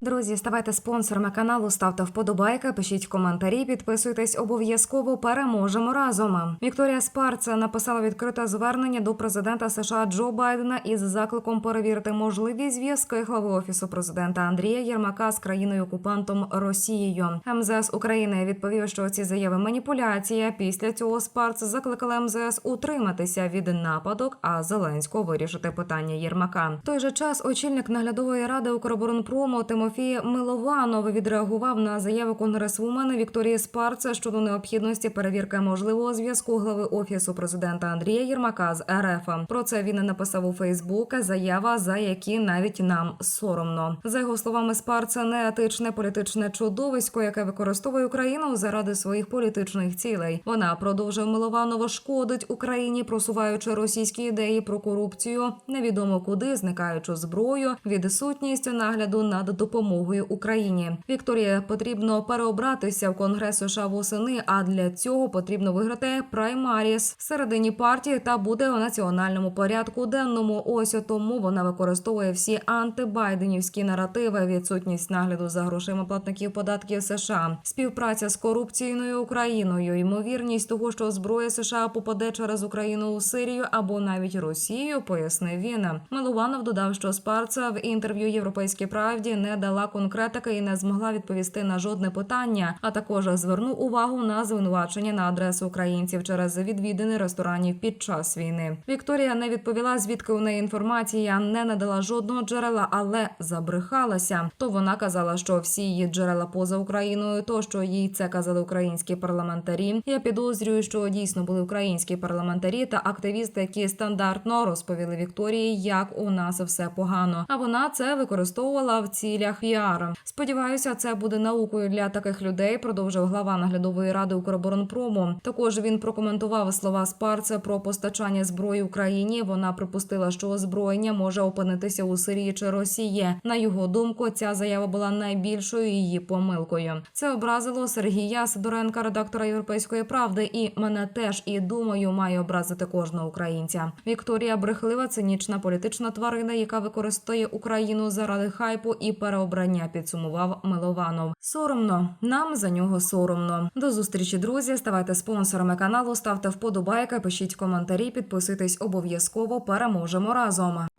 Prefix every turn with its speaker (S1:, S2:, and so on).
S1: друзі, ставайте спонсорами каналу, ставте вподобайки, пишіть коментарі, підписуйтесь обов'язково. Переможемо разом. Вікторія Спарц написала відкрите звернення до президента США Джо Байдена із закликом перевірити можливі зв'язки глави офісу президента Андрія Єрмака з країною окупантом Росією. МЗС України відповів, що ці заяви маніпуляція. Після цього Спарц закликала МЗС утриматися від нападок, а Зеленського вирішити питання Єрмака. В той же час очільник наглядової ради Укроборонпрому Тимофій Милованов відреагував на заяву конгресвумена Вікторії Спарца щодо необхідності перевірки можливого зв'язку глави офісу президента Андрія Єрмака з РФ. Про це він написав у Фейсбук. Заява, за які навіть нам соромно. За його словами, Спарца неетичне політичне чудовисько, яке використовує Україну заради своїх політичних цілей. Вона продовжує Милованова шкодить Україні, просуваючи російські ідеї про корупцію, невідомо куди зникаючи зброю, відсутність нагляду над допомогою Україні. Вікторія потрібно переобратися в Конгрес США восени. А для цього потрібно виграти праймаріс середині партії та буде у національному порядку денному. Ось тому вона використовує всі антибайденівські наративи, відсутність нагляду за грошима платників податків США, співпраця з корупційною Україною, ймовірність того, що зброя США попаде через Україну у Сирію або навіть Росію, пояснив він. Милованов додав, що Спарца в інтерв'ю Європейській правді не дала конкретики і не змогла відповісти на жодне питання, а також звернув увагу на звинувачення на адресу українців через відвідини ресторанів під час війни. Вікторія не відповіла, звідки у неї інформація не надала жодного джерела, але забрехалася. То вона казала, що всі її джерела поза Україною, то що їй це казали українські парламентарі. Я підозрюю, що дійсно були українські парламентарі та активісти, які стандартно розповіли Вікторії, як у нас все погано. А вона це використовувала в цілях піару. Сподіваюся, це буде наукою для таких людей. Продовжив глава наглядової ради Укроборонпрому. Також він прокоментував слова Спарце про постачання зброї Україні. Вона припустила, що озброєння може опинитися у Сирії чи Росії. На його думку, ця заява була найбільшою її помилкою. Це образило Сергія Сидоренка, редактора Європейської правди, і мене теж і думаю, має образити кожного українця. Вікторія брехлива, цинічна політична тварина, яка використовує Україну заради хайпу і переобрання. Підсумував Милованов. Соромно нам за нього соромно. До зустрічі, друзі. Ставайте спонсорами каналу, ставте вподобайки, пишіть коментарі, підписуйтесь обов'язково. Переможемо разом.